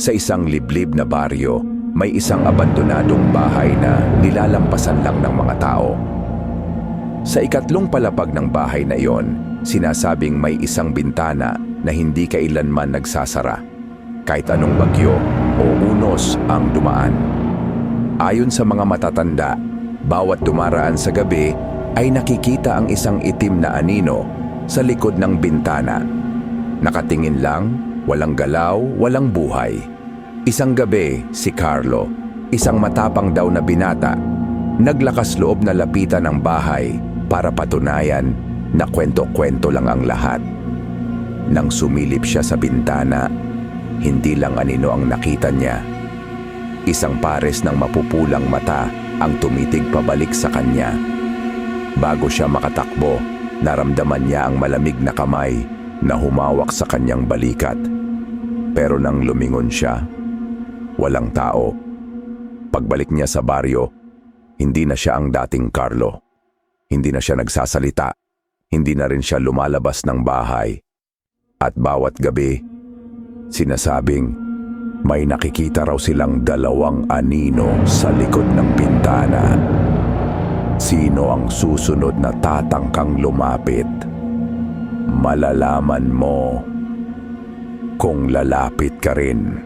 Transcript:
Sa isang liblib na baryo, may isang abandonadong bahay na nilalampasan lang ng mga tao. Sa ikatlong palapag ng bahay na iyon, sinasabing may isang bintana na hindi kailanman nagsasara. Kahit anong bagyo o unos ang dumaan. Ayon sa mga matatanda, bawat dumaraan sa gabi ay nakikita ang isang itim na anino sa likod ng bintana. Nakatingin lang, walang galaw, walang buhay. Isang gabi, si Carlo, isang matapang daw na binata, naglakas loob na lapitan ang bahay para patunayan na kwento-kwento lang ang lahat. Nang sumilip siya sa bintana, hindi lang anino ang nakita niya. Isang pares ng mapupulang mata ang tumitig pabalik sa kanya. Bago siya makatakbo, naramdaman niya ang malamig na kamay na humawak sa kanyang balikat. Pero nang lumingon siya, walang tao. Pagbalik niya sa baryo, hindi na siya ang dating Carlo. Hindi na siya nagsasalita. Hindi na rin siya lumalabas ng bahay. At bawat gabi, sinasabing may nakikita raw silang dalawang anino sa likod ng bintana. Sino ang susunod na tatangkang lumapit? Malalaman mo kung lalapit ka rin.